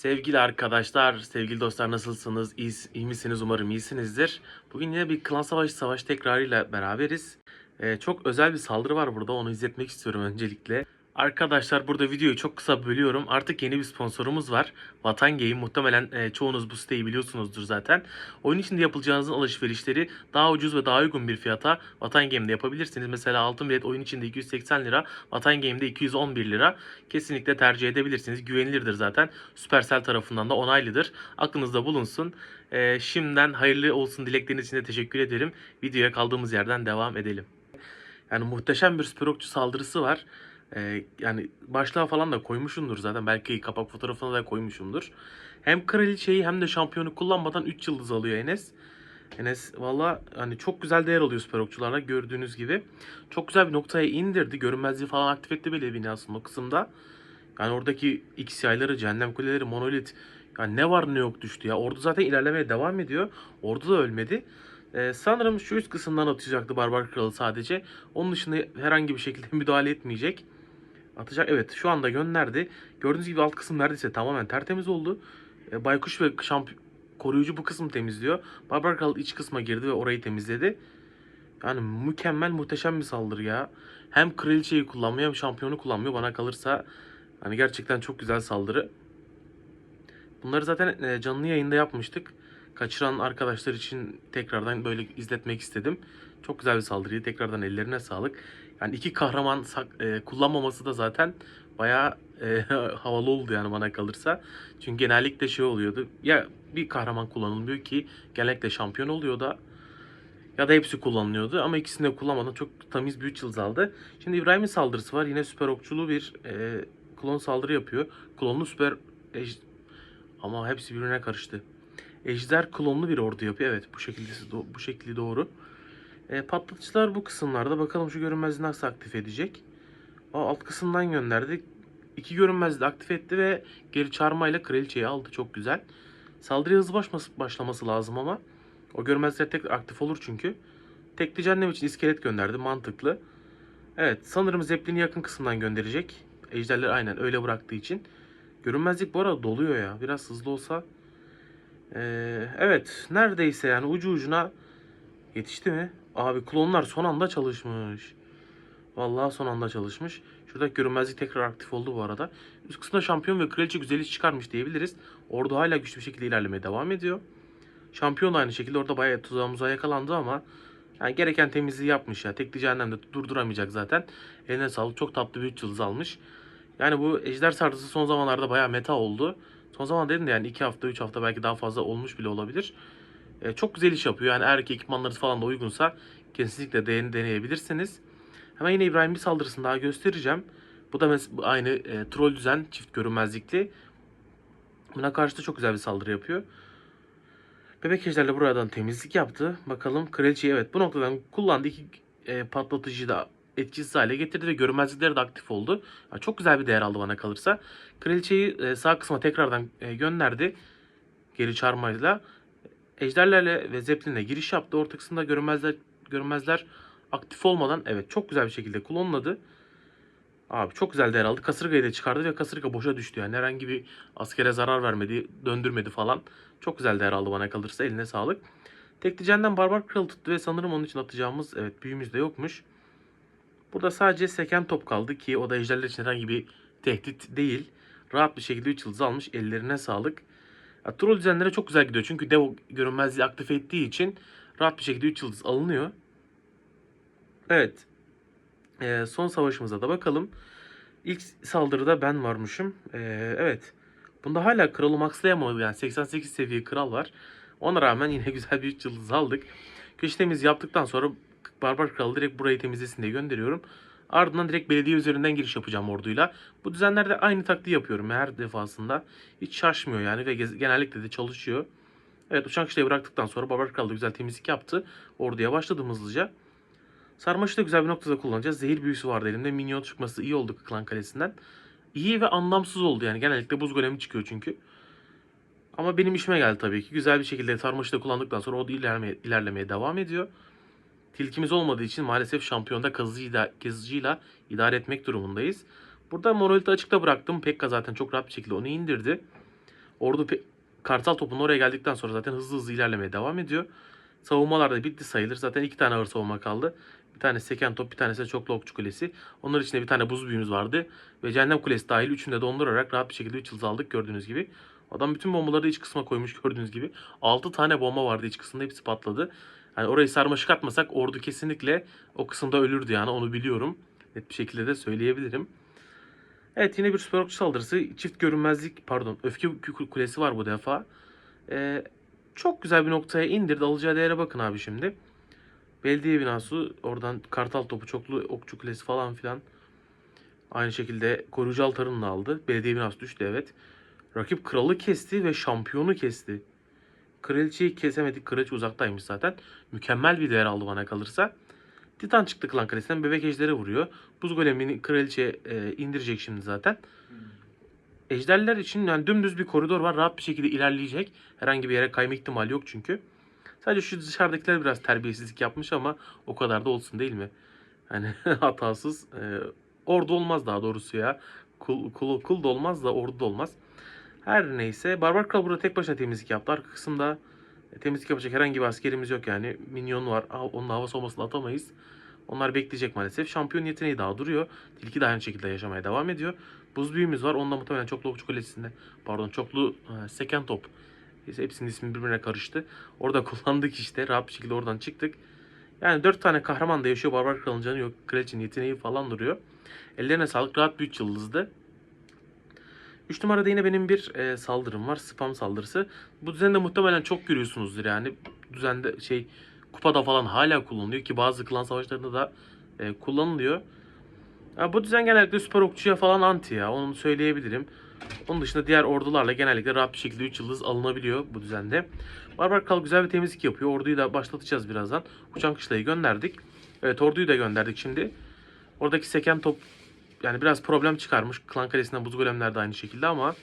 Sevgili arkadaşlar, sevgili dostlar nasılsınız? İyi, iyi misiniz? Umarım iyisinizdir. Bugün yine bir klan savaşı savaş tekrarıyla beraberiz. Ee, çok özel bir saldırı var burada. Onu izletmek istiyorum öncelikle. Arkadaşlar burada videoyu çok kısa bölüyorum. Artık yeni bir sponsorumuz var. Vatan Game. Muhtemelen e, çoğunuz bu siteyi biliyorsunuzdur zaten. Oyun içinde yapılacağınızın alışverişleri daha ucuz ve daha uygun bir fiyata Vatan Game'de yapabilirsiniz. Mesela altın bilet oyun içinde 280 lira, Vatan Game'de 211 lira. Kesinlikle tercih edebilirsiniz. Güvenilirdir zaten. Supercell tarafından da onaylıdır. Aklınızda bulunsun. E, şimdiden hayırlı olsun dilekleriniz için de teşekkür ederim. Videoya kaldığımız yerden devam edelim. Yani muhteşem bir süper okçu saldırısı var. Ee, yani başlığa falan da koymuşumdur zaten. Belki kapak fotoğrafına da koymuşumdur. Hem kraliçeyi hem de şampiyonu kullanmadan 3 yıldız alıyor Enes. Enes valla hani çok güzel değer alıyor süper okçularla gördüğünüz gibi. Çok güzel bir noktaya indirdi. Görünmezliği falan aktif etti bile binasının o kısımda. Yani oradaki X yayları, cehennem kuleleri, monolit. Yani ne var ne yok düştü ya. Ordu zaten ilerlemeye devam ediyor. Ordu da ölmedi. Ee, sanırım şu üst kısımdan atacaktı Barbar Kralı sadece. Onun dışında herhangi bir şekilde müdahale etmeyecek. Atacak evet şu anda gönderdi. Gördüğünüz gibi alt kısım neredeyse tamamen tertemiz oldu. Ee, Baykuş ve şamp koruyucu bu kısmı temizliyor. Barbar Kral iç kısma girdi ve orayı temizledi. Yani mükemmel muhteşem bir saldırı ya. Hem kraliçeyi kullanmıyor hem şampiyonu kullanmıyor bana kalırsa. Hani gerçekten çok güzel saldırı. Bunları zaten e, canlı yayında yapmıştık. Kaçıran arkadaşlar için tekrardan böyle izletmek istedim. Çok güzel bir saldırıyı. Tekrardan ellerine sağlık. Yani iki kahraman e, kullanmaması da zaten bayağı e, havalı oldu yani bana kalırsa. Çünkü genellikle şey oluyordu. Ya bir kahraman kullanılmıyor ki genellikle şampiyon oluyor da ya da hepsi kullanılıyordu ama ikisini de kullanmadan çok temiz bir 3 yıldız aldı. Şimdi İbrahim'in saldırısı var. Yine süper okçulu bir e, klon saldırı yapıyor. Klonlu süper ej- ama hepsi birbirine karıştı. Ejder klonlu bir ordu yapıyor. Evet bu şekilde bu şekli doğru. E, patlatıcılar bu kısımlarda. Bakalım şu görünmezliği nasıl aktif edecek. O alt kısımdan gönderdi. İki görünmezliği aktif etti ve geri çağırmayla kraliçeyi aldı. Çok güzel. Saldırıya hızlı başlaması, başlaması lazım ama. O görünmezlikler tek aktif olur çünkü. Tekli cehennem için iskelet gönderdi. Mantıklı. Evet sanırım Zeppelin'i yakın kısımdan gönderecek. Ejderleri aynen öyle bıraktığı için. Görünmezlik bu arada doluyor ya. Biraz hızlı olsa. Ee, evet neredeyse yani ucu ucuna yetişti mi? Abi klonlar son anda çalışmış. Vallahi son anda çalışmış. Şuradaki görünmezlik tekrar aktif oldu bu arada. Üst kısımda şampiyon ve kraliçe güzel iş çıkarmış diyebiliriz. Ordu hala güçlü bir şekilde ilerlemeye devam ediyor. Şampiyon da aynı şekilde orada bayağı tuzağımıza yakalandı ama yani gereken temizliği yapmış ya. Tekli cehennemde durduramayacak zaten. Eline sağlık. Çok tatlı bir 3 yıldız almış. Yani bu ejder sardası son zamanlarda bayağı meta oldu. Son zaman dedim de yani 2 hafta 3 hafta belki daha fazla olmuş bile olabilir. E, çok güzel iş yapıyor. Yani eğer ki ekipmanlarınız falan da uygunsa kesinlikle den deneyebilirsiniz. Hemen yine İbrahim bir saldırısını daha göstereceğim. Bu da aynı e, troll düzen çift görünmezlikli. Buna karşı da çok güzel bir saldırı yapıyor. Bebek ejderle buradan temizlik yaptı. Bakalım kraliçeyi evet bu noktadan kullandı. iki e, patlatıcıyı da etkisiz hale getirdi ve görünmezlikleri de aktif oldu. Yani çok güzel bir değer aldı bana kalırsa. Kraliçeyi e, sağ kısma tekrardan e, gönderdi. Geri çağırmayla. Ejderlerle ve Zeppelin'le giriş yaptı. Orta kısımda görünmezler, görünmezler aktif olmadan evet çok güzel bir şekilde klonladı. Abi çok güzel değer aldı. Kasırgayı da çıkardı ve kasırga boşa düştü. Yani herhangi bir askere zarar vermedi, döndürmedi falan. Çok güzel değer aldı bana kalırsa. Eline sağlık. Teklicenden Barbar Kral tuttu ve sanırım onun için atacağımız evet büyümüz de yokmuş. Burada sadece seken top kaldı ki o da ejderler için herhangi bir tehdit değil. Rahat bir şekilde 3 yıldız almış. Ellerine sağlık. Ya, troll düzenlere çok güzel gidiyor. Çünkü dev görünmezliği aktif ettiği için rahat bir şekilde 3 yıldız alınıyor. Evet. Ee, son savaşımıza da bakalım. İlk saldırıda ben varmışım. Ee, evet. Bunda hala kralı maxlayamadı. Yani 88 seviye kral var. Ona rağmen yine güzel bir 3 yıldız aldık. Köşe yaptıktan sonra Barbar Kralı direkt burayı temizlesin diye gönderiyorum. Ardından direkt belediye üzerinden giriş yapacağım orduyla. Bu düzenlerde aynı taktiği yapıyorum her defasında. Hiç şaşmıyor yani ve genellikle de çalışıyor. Evet uçan kişiyi bıraktıktan sonra Barbar Kral da güzel temizlik yaptı. Orduya başladım hızlıca. Sarmaş'ı da güzel bir noktada kullanacağız. Zehir büyüsü vardı elimde. Minyon çıkması iyi oldu Klan Kalesi'nden. İyi ve anlamsız oldu yani. Genellikle buz golemi çıkıyor çünkü. Ama benim işime geldi tabii ki. Güzel bir şekilde Sarmaş'ı da kullandıktan sonra o da ilerlemeye, ilerlemeye devam ediyor. Tilkimiz olmadığı için maalesef şampiyonda kazıcıyla, kazıcıyla idare etmek durumundayız. Burada monoliti açıkta bıraktım. Pekka zaten çok rahat bir şekilde onu indirdi. Ordu pe- Kartal topunu oraya geldikten sonra zaten hızlı hızlı ilerlemeye devam ediyor. Savunmalar da bitti sayılır. Zaten iki tane ağır savunma kaldı. Bir tanesi seken top, bir tanesi de çoklu okçu kulesi. Onlar içinde bir tane buz büyümüz vardı. Ve cehennem kulesi dahil üçünü de dondurarak rahat bir şekilde 3 yıldız aldık gördüğünüz gibi. Adam bütün bombaları iç kısma koymuş gördüğünüz gibi. 6 tane bomba vardı iç kısmında hepsi patladı. Yani orayı sarmaşık atmasak ordu kesinlikle o kısımda ölürdü yani onu biliyorum. Net bir şekilde de söyleyebilirim. Evet yine bir süper okçu saldırısı. Çift görünmezlik pardon öfke kulesi var bu defa. Ee, çok güzel bir noktaya indirdi. Alacağı değere bakın abi şimdi. Belediye binası oradan kartal topu çoklu okçu kulesi falan filan. Aynı şekilde koruyucu altarını aldı. Belediye binası düştü evet. Rakip kralı kesti ve şampiyonu kesti. Kraliçeyi kesemedik. Kraliçe uzaktaymış zaten. Mükemmel bir değer aldı bana kalırsa. Titan çıktı klan kalesinden. Bebek ejderi vuruyor. Buz golemini kraliçe e, indirecek şimdi zaten. Ejderler için yani dümdüz bir koridor var. Rahat bir şekilde ilerleyecek. Herhangi bir yere kayma ihtimali yok çünkü. Sadece şu dışarıdakiler biraz terbiyesizlik yapmış ama o kadar da olsun değil mi? Hani hatasız. E, ordu olmaz daha doğrusu ya. Kul, kul, kul da olmaz da ordu da olmaz. Her neyse. Barbar Kral burada tek başına temizlik yaptı. Arka kısımda e, temizlik yapacak herhangi bir askerimiz yok yani. Minyon var. Onun hava soğumasını atamayız. Onlar bekleyecek maalesef. Şampiyon yeteneği daha duruyor. Tilki de aynı şekilde yaşamaya devam ediyor. Buz büyümüz var. Onda muhtemelen çoklu okçu kulesinde. Pardon çoklu e, seken top. Neyse, Hepsinin ismi birbirine karıştı. Orada kullandık işte. Rahat bir şekilde oradan çıktık. Yani dört tane kahraman da yaşıyor. Barbar Kral'ın canı yok. Kraliçenin yeteneği falan duruyor. Ellerine sağlık. Rahat bir üç yıldızdı. 3 numarada yine benim bir e, saldırım var. Spam saldırısı. Bu düzende muhtemelen çok görüyorsunuzdur yani. Düzende şey kupada falan hala kullanılıyor ki bazı klan savaşlarında da e, kullanılıyor. Ya bu düzen genellikle süper okçuya falan anti ya. Onu söyleyebilirim. Onun dışında diğer ordularla genellikle rahat bir şekilde 3 yıldız alınabiliyor bu düzende. Barbar Kral güzel bir temizlik yapıyor. Orduyu da başlatacağız birazdan. Uçan kışlayı gönderdik. Evet orduyu da gönderdik şimdi. Oradaki seken top yani biraz problem çıkarmış. Klan kalesinden buz golemler de aynı şekilde ama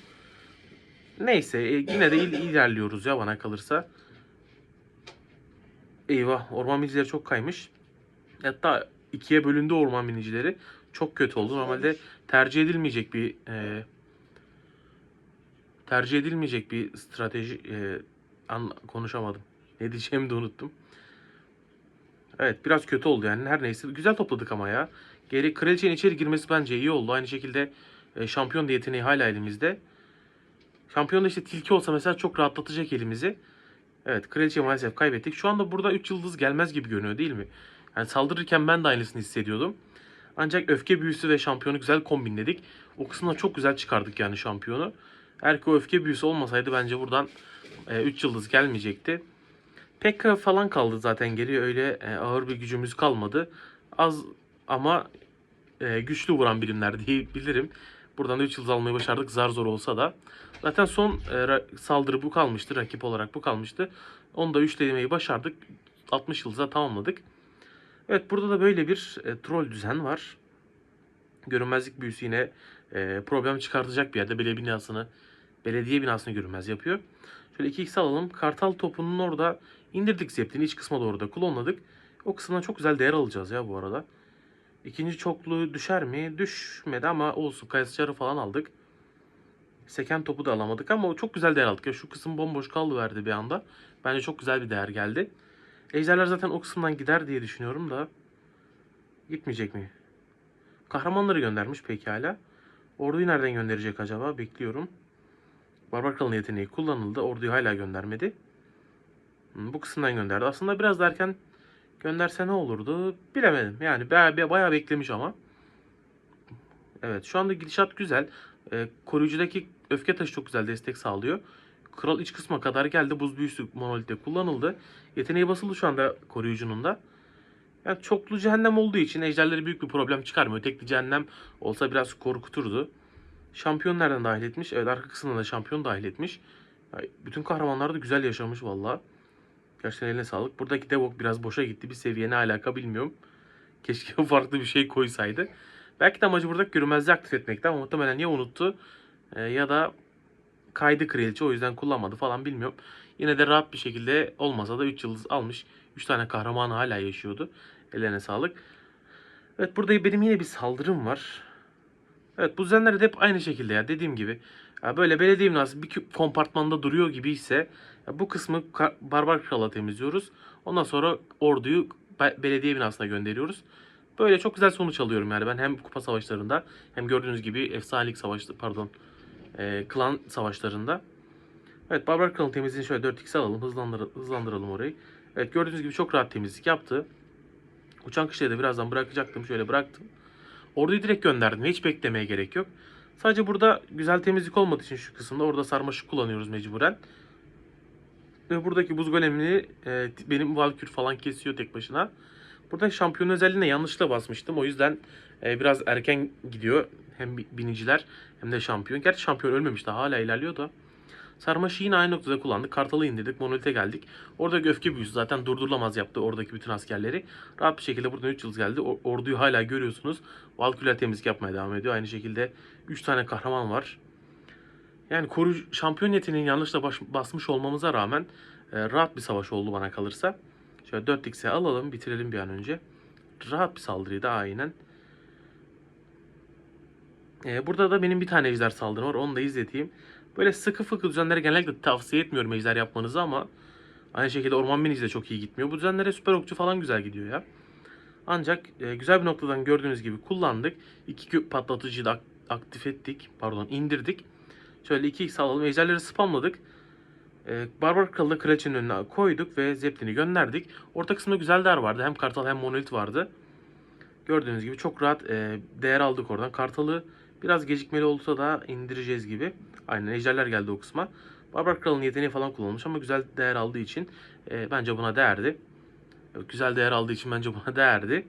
neyse e, yine de il- ilerliyoruz ya bana kalırsa. Eyvah orman binicileri çok kaymış. Hatta ikiye bölündü orman binicileri. Çok kötü oldu. Normalde tercih edilmeyecek bir e, tercih edilmeyecek bir strateji e, an, konuşamadım. Ne diyeceğimi de unuttum. Evet biraz kötü oldu yani her neyse. Güzel topladık ama ya. Geri kraliçenin içeri girmesi bence iyi oldu. Aynı şekilde e, şampiyon da yeteneği hala elimizde. Şampiyon da işte tilki olsa mesela çok rahatlatacak elimizi. Evet kraliçeyi maalesef kaybettik. Şu anda burada 3 yıldız gelmez gibi görünüyor değil mi? Yani saldırırken ben de aynısını hissediyordum. Ancak öfke büyüsü ve şampiyonu güzel kombinledik. O kısımda çok güzel çıkardık yani şampiyonu. Eğer ki o öfke büyüsü olmasaydı bence buradan 3 yıldız gelmeyecekti. Pekka falan kaldı zaten geriye öyle e, ağır bir gücümüz kalmadı. Az ama e, güçlü vuran birimler diyebilirim. Buradan da 3 yıldız almayı başardık zar zor olsa da. Zaten son e, saldırı bu kalmıştı. Rakip olarak bu kalmıştı. Onu da üçlemeyi başardık. 60 yıldıza tamamladık. Evet burada da böyle bir e, troll düzen var. Görünmezlik büyüsü yine e, problem çıkartacak bir yerde. Belediye binasını, belediye binasını görünmez yapıyor. Şöyle 2x alalım. Kartal topunun orada indirdik Zeppelin'i iç kısma doğru da klonladık. O kısımdan çok güzel değer alacağız ya bu arada. İkinci çoklu düşer mi? Düşmedi ama olsun. Kayısıçarı falan aldık. Seken topu da alamadık ama çok güzel değer aldık. Ya şu kısım bomboş verdi bir anda. Bence çok güzel bir değer geldi. Ejderler zaten o kısımdan gider diye düşünüyorum da. Gitmeyecek mi? Kahramanları göndermiş pekala. Orduyu nereden gönderecek acaba? Bekliyorum. Barbar Kral'ın yeteneği kullanıldı. Orduyu hala göndermedi. Hmm, Bu kısımdan gönderdi. Aslında biraz da erken gönderse ne olurdu? Bilemedim. Yani bayağı, bayağı beklemiş ama. Evet şu anda gidişat güzel. Ee, koruyucudaki öfke taşı çok güzel destek sağlıyor. Kral iç kısma kadar geldi. Buz büyüsü monolitte kullanıldı. Yeteneği basıldı şu anda koruyucunun da. Yani çoklu cehennem olduğu için ejderleri büyük bir problem çıkarmıyor. Tekli cehennem olsa biraz korkuturdu. Şampiyon nereden dahil etmiş? Evet arka kısmına da şampiyon dahil etmiş. Ya, bütün kahramanlar da güzel yaşamış valla. Gerçekten eline sağlık. Buradaki Devok biraz boşa gitti. Bir seviye ne alaka bilmiyorum. Keşke farklı bir şey koysaydı. Belki de amacı burada görünmezliği aktif etmekti ama muhtemelen ya unuttu e, ya da kaydı kraliçe o yüzden kullanmadı falan bilmiyorum. Yine de rahat bir şekilde olmasa da 3 yıldız almış. 3 tane kahramanı hala yaşıyordu. Ellerine sağlık. Evet burada benim yine bir saldırım var. Evet bu düzenler de hep aynı şekilde ya dediğim gibi. Böyle belediye binası bir kompartmanda duruyor gibi ise bu kısmı Barbar Kral'a temizliyoruz. Ondan sonra orduyu be- belediye binasına gönderiyoruz. Böyle çok güzel sonuç alıyorum yani ben hem kupa savaşlarında hem gördüğünüz gibi efsanelik savaşı pardon e, klan savaşlarında. Evet Barbar Kral'ın temizliğini şöyle 4x alalım hızlandır hızlandıralım orayı. Evet gördüğünüz gibi çok rahat temizlik yaptı. Uçan kışlayı da birazdan bırakacaktım şöyle bıraktım. Orduyu direkt gönderdim hiç beklemeye gerek yok. Sadece burada güzel temizlik olmadığı için şu kısımda orada sarmaşık kullanıyoruz mecburen. Ve buradaki buz golemini e, benim Valkür falan kesiyor tek başına. Burada şampiyon özelliğine yanlışlıkla basmıştım. O yüzden e, biraz erken gidiyor. Hem bi- biniciler hem de şampiyon. Gerçi şampiyon ölmemiş daha hala ilerliyor da. Sarmaşığı aynı noktada kullandık. Kartalı indirdik. Monolite geldik. Orada öfke büyüsü zaten durdurulamaz yaptı oradaki bütün askerleri. Rahat bir şekilde buradan 3 yıldız geldi. O- orduyu hala görüyorsunuz. Valkürler temizlik yapmaya devam ediyor. Aynı şekilde 3 tane kahraman var. Yani koru şampiyon yeteneğini yanlışla baş- basmış olmamıza rağmen e, rahat bir savaş oldu bana kalırsa. Şöyle 4x'e alalım bitirelim bir an önce. Rahat bir saldırıydı aynen. E, burada da benim bir tane ejder saldırım var onu da izleteyim. Böyle sıkı fıkı düzenleri genellikle tavsiye etmiyorum ejder yapmanızı ama aynı şekilde orman binici de çok iyi gitmiyor. Bu düzenlere süper okçu falan güzel gidiyor ya. Ancak e, güzel bir noktadan gördüğünüz gibi kullandık. İki patlatıcıyı da ak- aktif ettik. Pardon indirdik. Şöyle 2x alalım. Ejderleri spamladık. Ee, Barbar Kralı da kraliçenin önüne koyduk ve Zeppelin'i gönderdik. Orta kısımda güzel değer vardı. Hem Kartal hem Monolit vardı. Gördüğünüz gibi çok rahat e, değer aldık oradan. Kartal'ı biraz gecikmeli olsa da indireceğiz gibi. Aynen ejderler geldi o kısma. Barbar Kral'ın yeteneği falan kullanılmış ama güzel değer aldığı için e, bence buna değerdi. Güzel değer aldığı için bence buna değerdi.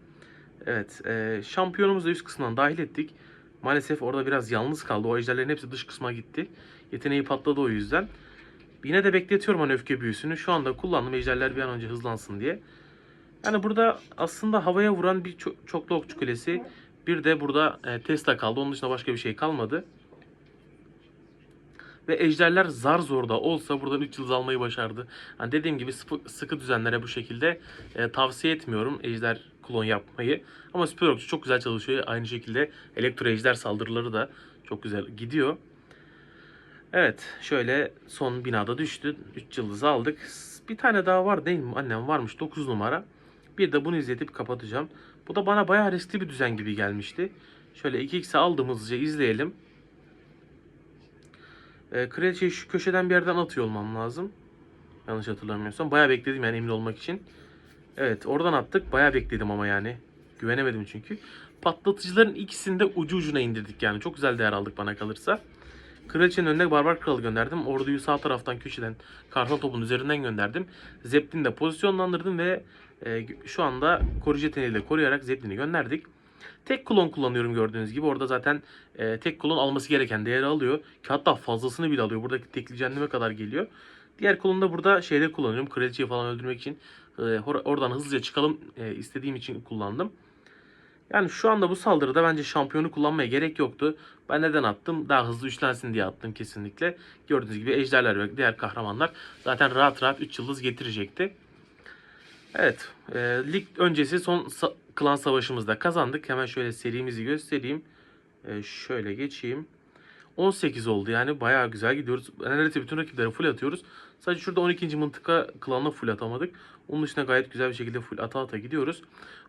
Evet, e, şampiyonumuzu da üst kısmından dahil ettik. Maalesef orada biraz yalnız kaldı. O ejderlerin hepsi dış kısma gitti. Yeteneği patladı o yüzden. Yine de bekletiyorum hani öfke büyüsünü. Şu anda kullandım ejderler bir an önce hızlansın diye. Yani burada aslında havaya vuran bir ço- çoklu okçu kulesi. Bir de burada e, Tesla kaldı. Onun dışında başka bir şey kalmadı. Ve ejderler zar zor da olsa buradan 3 yıldız almayı başardı. Hani dediğim gibi sıkı, sıkı düzenlere bu şekilde e, tavsiye etmiyorum ejder klon yapmayı. Ama süper çok güzel çalışıyor. Aynı şekilde elektro ejder saldırıları da çok güzel gidiyor. Evet şöyle son binada düştü. 3 yıldız aldık. Bir tane daha var değil mi? Annem varmış 9 numara. Bir de bunu izletip kapatacağım. Bu da bana bayağı riskli bir düzen gibi gelmişti. Şöyle 2x'e aldım hızlıca izleyelim. E, kraliçeyi şu köşeden bir yerden atıyor olmam lazım. Yanlış hatırlamıyorsam. Bayağı bekledim yani emin olmak için. Evet oradan attık. Bayağı bekledim ama yani. Güvenemedim çünkü. Patlatıcıların ikisini de ucu ucuna indirdik yani. Çok güzel değer aldık bana kalırsa. Kraliçenin önüne Barbar Kralı gönderdim. Orduyu sağ taraftan köşeden kartal topun üzerinden gönderdim. Zeppelin'i de pozisyonlandırdım ve e, şu anda koruyucu yeteneğiyle koruyarak Zeppelin'i gönderdik. Tek klon kullanıyorum gördüğünüz gibi. Orada zaten e, tek klon alması gereken değeri alıyor. Ki hatta fazlasını bile alıyor. Buradaki tekli cehenneme kadar geliyor. Diğer klonu da burada şeyde kullanıyorum. Kraliçeyi falan öldürmek için. E, or- oradan hızlıca çıkalım e, istediğim için kullandım. Yani şu anda bu saldırıda bence şampiyonu kullanmaya gerek yoktu. Ben neden attım? Daha hızlı üçlensin diye attım kesinlikle. Gördüğünüz gibi ejderler ve diğer kahramanlar zaten rahat rahat 3 yıldız getirecekti. Evet, e, lig öncesi son sa- klan savaşımızda kazandık. Hemen şöyle serimizi göstereyim. E, şöyle geçeyim. 18 oldu yani bayağı güzel gidiyoruz. Neredeyse bütün rakiplere full atıyoruz. Sadece şurada 12. mıntıka klanına full atamadık. Onun dışında gayet güzel bir şekilde full ata ata gidiyoruz.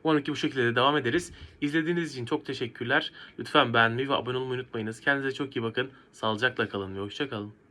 Umarım ki bu şekilde de devam ederiz. İzlediğiniz için çok teşekkürler. Lütfen beğenmeyi ve abone olmayı unutmayınız. Kendinize çok iyi bakın. Sağlıcakla kalın ve hoşça kalın.